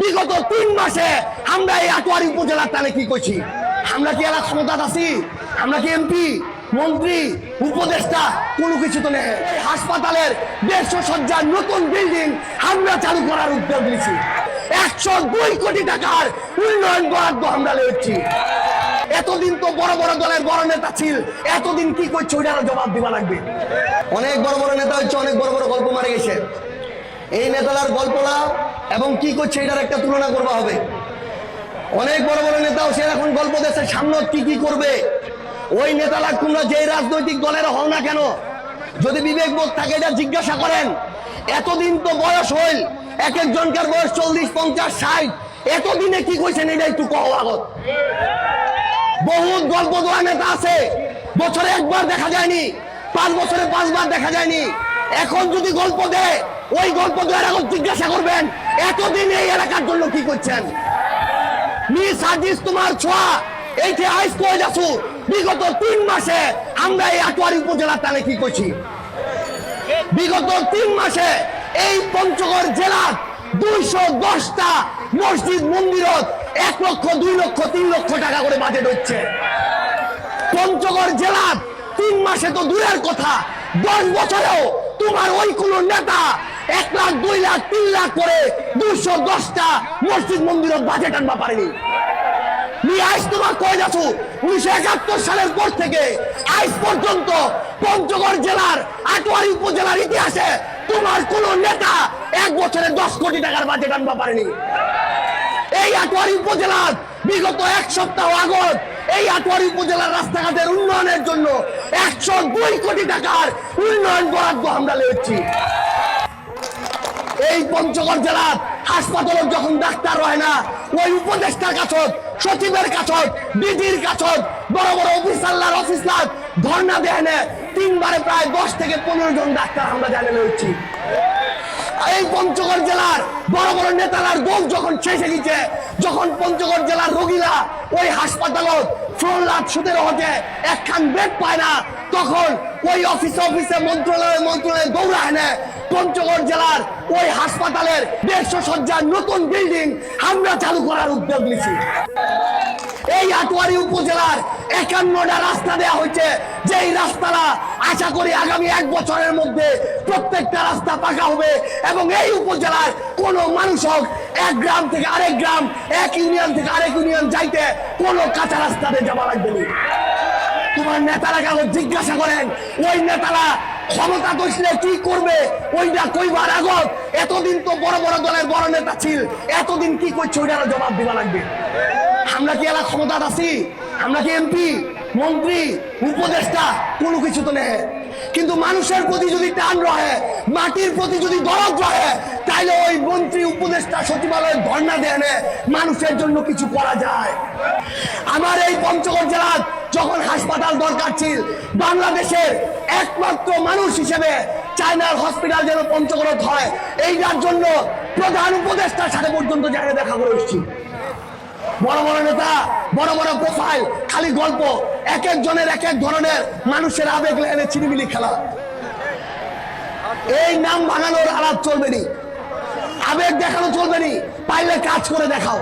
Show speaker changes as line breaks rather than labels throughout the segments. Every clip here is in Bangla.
বিগত তিন মাসে আমরা এই আটোয়ারি উপজেলার টানে কি করছি আমরা কি এলাকা ক্ষমতা আছি? আমরা কি এমপি, মন্ত্রী, উপদেষ্টা, কোনো কিছু তো নেই। হাসপাতালের দেড়শো সজ্জার নতুন বিল্ডিং আমরা চালু করার উদ্যোগ নিয়েছি। একশো দুই কোটি টাকার উন্নয়ন বরাদ্দ আমরা লেছি এতদিন তো বড় বড় দলের বড় নেতা ছিল। এতদিন কি করছে ওইটারও জবাব দিবা লাগবে। অনেক বড় বড় নেতা হচ্ছে অনেক বড় বড় গল্প মারে গেছে। এই নেতালার গল্পলা এবং কি করছে এটার একটা তুলনা করবা হবে। অনেক বড় বড় নেতাও সে এখন গল্প দেশে সামনে কি কি করবে? ওই নেতালা তোমরা যে রাজনৈতিক দলের হও না কেন? যদি বিবেক বোধ থাকে এটা জিজ্ঞাসা করেন, এতদিন তো বয়স হইল, এক একজনকার বয়স চল্লিশ, পঞ্চাশ, ষাট, এতদিনে কি কইছেন এটা একটু কহ আগত। বহুত গল্প দেওয়া নেতা আছে, বছরে একবার দেখা যায়নি, পাঁচ বছরে পাঁচবার দেখা যায়নি। এখন যদি গল্প দেয় ওই গল্প দেওয়ার এখন জিজ্ঞাসা করবেন, এতদিন এই এলাকার জন্য কি করছেন? তোমার ছোঁয়া আইস কয়ে বিগত তিন মাসে আমরা এই আটোয়ারি উপজেলার কি করছি? বিগত তিন মাসে এই পঞ্চগড় জেলার দুইশো দশটা মসজিদ মন্দিরত এক লক্ষ, দুই লক্ষ, তিন লক্ষ টাকা করে বাজেট হচ্ছে। পঞ্চগড় জেলার তিন মাসে তো দূরের কথা, দশ বছরেও তোমার ওই কোন নেতা এক লাখ, দুই লাখ, তিন লাখ করে দুইশো দশটা মসজিদ মন্দিরত বাজেট আনবা পারেনি। সালের পর থেকে আইস পর্যন্ত পঞ্চগড় জেলার আটোয়ারি উপজেলার ইতিহাসে তোমার কোন নেতা এক বছরে দশ কোটি টাকার বাজেট আনবা পারেনি। এই আটোয়ারি উপজেলার বিগত এক সপ্তাহ আগত এই আটোয়ারি উপজেলার রাস্তাঘাটের উন্নয়নের জন্য একশো দুই কোটি টাকার উন্নয়ন বরাদ্দ আমরা লেছি এই পঞ্চগড় জেলার হাসপাতালে যখন ডাক্তার হয় না, ওই উপদেষ্টার কাছত, সচিবের কাছত ডিজির কাছত, বড় বড় অফিসার অফিসার ধর্ণা দেয় তিনবারে প্রায় দশ থেকে পনেরো জন ডাক্তার আমরা জানিয়ে হচ্ছি। এই পঞ্চগড় জেলার বড় বড় নেতালার গোল যখন শেষে গেছে, যখন পঞ্চগড় জেলার রোগীরা ওই হাসপাতালত ফোর লাখ সুদের হতে একখান বেড পায় না, তখন ওই অফিসে অফিসে মন্ত্রণালয়ে মন্ত্রণালয়ে দৌড়ায় না, পঞ্চগড় জেলার ওই হাসপাতালের দেড়শো সজ্জার নতুন বিল্ডিং আমরা চালু করার উদ্যোগ নিছি এই আটোয়ারি উপজেলার একান্নটা রাস্তা দেওয়া হয়েছে। যেই রাস্তাটা আশা করি আগামী এক বছরের মধ্যে প্রত্যেকটা রাস্তা পাকা হবে এবং এই উপজেলার কোনো মানুষ হোক, এক গ্রাম থেকে আরেক গ্রাম, এক ইউনিয়ন থেকে আরেক ইউনিয়ন যাইতে কোনো কাঁচা রাস্তাতে যাওয়া লাগবে না। তোমার নেতারা কেন জিজ্ঞাসা করেন, ওই নেতারা ক্ষমতা বসলে কি করবে? ওইটা কইবার আগত? এতদিন তো বড় বড় দলের বড় নেতা ছিল, এতদিন কি করছে ওইটারও জবাব দিবা লাগবে। আমরা কি এলাকা ক্ষমতা আছি? আমরা কি এমপি, মন্ত্রী, উপদেষ্টা, কোনো কিছু তো নেই। কিন্তু মানুষের প্রতি যদি টান রহে, মাটির প্রতি যদি দরদ রহে, তাইলে ওই মন্ত্রী, উপদেষ্টা সচিবালয়ের ধর্ণা দেয় মানুষের জন্য কিছু করা যায়। আমার এই পঞ্চগড় জেলার যখন হাসপাতাল দরকার ছিল, বাংলাদেশের একমাত্র মানুষ হিসেবে চায়নার হসপিটাল যেন পঞ্চগড়ত হয়, এইটার জন্য প্রধান উপদেষ্টার সাথে পর্যন্ত জায়গায় দেখা করে এসেছি। বড় বড় নেতা, বড় বড় প্রোফাইল খালি গল্প। এক একজনের এক এক ধরনের মানুষের আবেগ লাইনে চিনিমিলি খেলা। এই নাম ভাঙানোর আলাপ চলবে নি। আবেগ দেখানো চলবে নি। পাইলে কাজ করে দেখাও।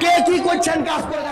কে কি করছেন, কাজ করে